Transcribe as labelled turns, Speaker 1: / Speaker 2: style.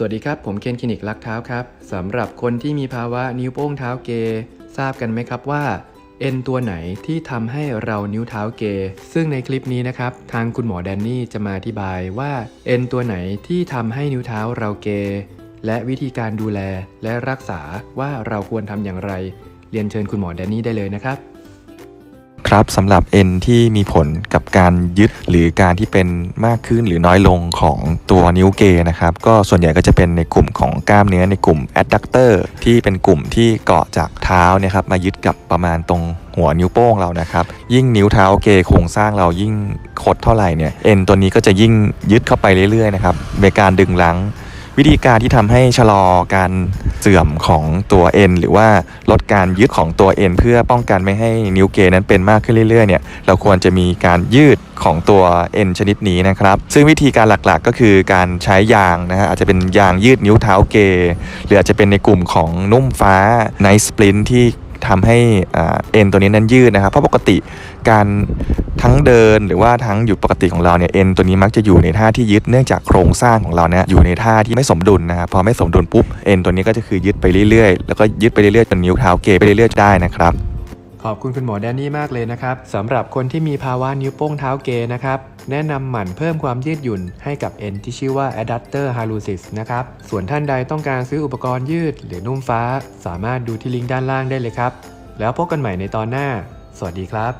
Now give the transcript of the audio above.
Speaker 1: สวัสดีครับ ผมเคนคลินิกลักเท้าครับสำหรับคนที่มีภาวะนิ้วโป้งเท้าเกยทราบกันไหมครับว่า เอ็นตัวไหนที่ทำให้เรานิ้วเท้าเกยซึ่งในคลิปนี้นะครับ ทางคุณหมอแดนนี่จะมาอธิบายว่า เอ็นตัวไหนที่ทำให้นิ้วเท้าเราเกยและวิธีการดูแลและรักษาว่าเราควรทำอย่างไร เรียนเชิญคุณหมอแดนนี่ได้เลยนะครับ
Speaker 2: ครับสำหรับเอ็นที่มีผลกับการยึดหรือการที่เป็นมากขึ้นหรือน้อยลงของตัวนิ้วเกนะครับก็ส่วนใหญ่ก็จะเป็นในกลุ่มของกล้ามเนื้อในกลุ่ม adductor ที่เป็นกลุ่มที่เกาะจากเท้าเนี่ยครับมายึดกับประมาณตรงหัวนิ้วโป้งเรานะครับ ยิ่งนิ้วเท้าเกโครงสร้างเรายิ่งคดเท่าไหร่เนี่ยเอ็นตัวนี้ก็จะยิ่งยึดเข้าไปเรื่อยๆนะครับในการดึงลัง วิธีการที่ทำให้ชะลอการเสื่อมของตัวเอ็นหรือว่าลดการยึดของตัวเอ็นเพื่อป้องกันไม่ให้นิ้วเกนั้นเป็นมากขึ้นเรื่อยๆเนี่ยเราควรจะมีการยืดของตัวเอ็นชนิดนี้นะครับ ซึ่งวิธีการหลักๆก็คือการใช้ยางนะฮะอาจจะเป็นยางยืดนิ้วเท้าเก หรืออาจจะเป็นในกลุ่มของนุ่มฟ้าไนสปลินที่ทำให้อ่าเอ็นตัวนี้นั้นยืดนะครับ เพราะปกติการ ทั้งเดินหรือว่าทั้งอยู่ปกติของเราเนี่ยเอ็นตัวนี้มักจะอยู่ในท่าที่ยึดเนื่องจากโครงสร้างของเราเนี่ยอยู่ในท่าที่ไม่สมดุลนะครับพอไม่สมดุลปุ๊บเอ็นตัวนี้ก็จะคือยึดไปเรื่อยๆ แล้วก็ยึดไปเรื่อยๆจนนิ้วเท้าเกไปเรื่อยๆได้นะครับ
Speaker 1: ขอบคุณคุณหมอแดนนี่มากเลยนะครับสำหรับคนที่มีภาวะนิ้วโป้งเท้าเกยนะครับแนะนำหมั่นเพิ่มความยืดหยุ่นให้กับเอ็นที่ชื่อว่า adductor hallucis นะครับส่วนท่านใดต้องการซื้ออุปกรณ์ยืดหรือนุ่มฟ้า สามารถดูที่ลิงก์ด้านล่างได้เลยครับ แล้วพบกันใหม่ในตอนหน้า สวัสดีครับ